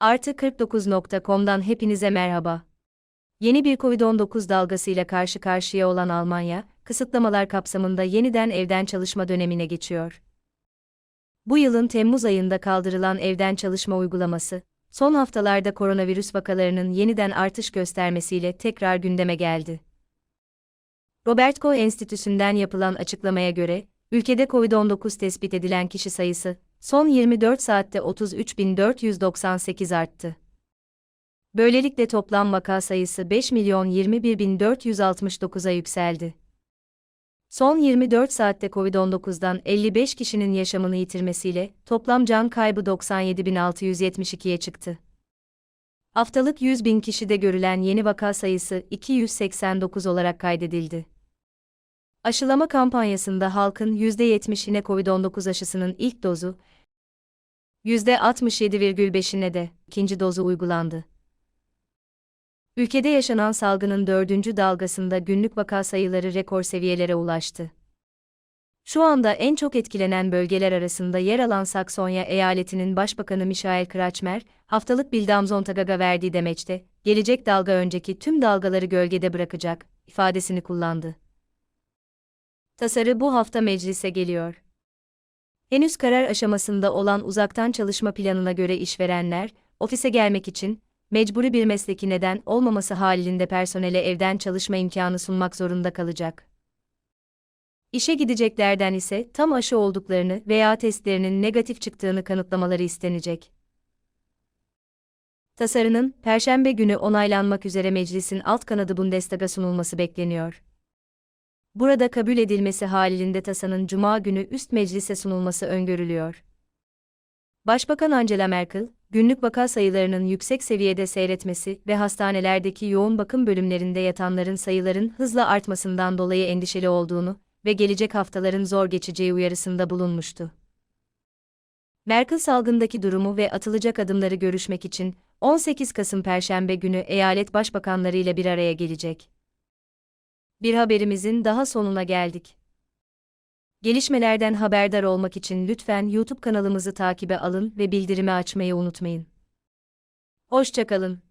Artı 49.com'dan hepinize merhaba. Yeni bir Covid-19 dalgasıyla karşı karşıya olan Almanya, kısıtlamalar kapsamında yeniden evden çalışma dönemine geçiyor. Bu yılın Temmuz ayında kaldırılan evden çalışma uygulaması, son haftalarda koronavirüs vakalarının yeniden artış göstermesiyle tekrar gündeme geldi. Robert Koch Enstitüsü'nden yapılan açıklamaya göre, ülkede COVID-19 tespit edilen kişi sayısı, son 24 saatte 33.498 arttı. Böylelikle toplam vaka sayısı 5.021.469'a yükseldi. Son 24 saatte COVID-19'dan 55 kişinin yaşamını yitirmesiyle toplam can kaybı 97.672'ye çıktı. Haftalık 100 bin kişide görülen yeni vaka sayısı 289 olarak kaydedildi. Aşılama kampanyasında halkın %70'ine COVID-19 aşısının ilk dozu, %67,5'ine de ikinci dozu uygulandı. Ülkede yaşanan salgının dördüncü dalgasında günlük vaka sayıları rekor seviyelere ulaştı. Şu anda en çok etkilenen bölgeler arasında yer alan Saksonya eyaletinin Başbakanı Michael Kretschmer, haftalık Bildamzontagag'a verdiği demeçte, gelecek dalga önceki tüm dalgaları gölgede bırakacak, ifadesini kullandı. Tasarı bu hafta meclise geliyor. Henüz karar aşamasında olan uzaktan çalışma planına göre işverenler, ofise gelmek için, mecburi bir mesleki neden olmaması halinde personele evden çalışma imkanı sunmak zorunda kalacak. İşe gideceklerden ise tam aşı olduklarını veya testlerinin negatif çıktığını kanıtlamaları istenecek. Tasarının, Perşembe günü onaylanmak üzere meclisin alt kanadı Bundestag'a sunulması bekleniyor. Burada kabul edilmesi halinde tasanın Cuma günü üst meclise sunulması öngörülüyor. Başbakan Angela Merkel, günlük vaka sayılarının yüksek seviyede seyretmesi ve hastanelerdeki yoğun bakım bölümlerinde yatanların sayıların hızla artmasından dolayı endişeli olduğunu ve gelecek haftaların zor geçeceği uyarısında bulunmuştu. Merkel salgındaki durumu ve atılacak adımları görüşmek için 18 Kasım Perşembe günü eyalet başbakanları ile bir araya gelecek. Bir haberimizin daha sonuna geldik. Gelişmelerden haberdar olmak için lütfen YouTube kanalımızı takibe alın ve bildirimi açmayı unutmayın. Hoşçakalın.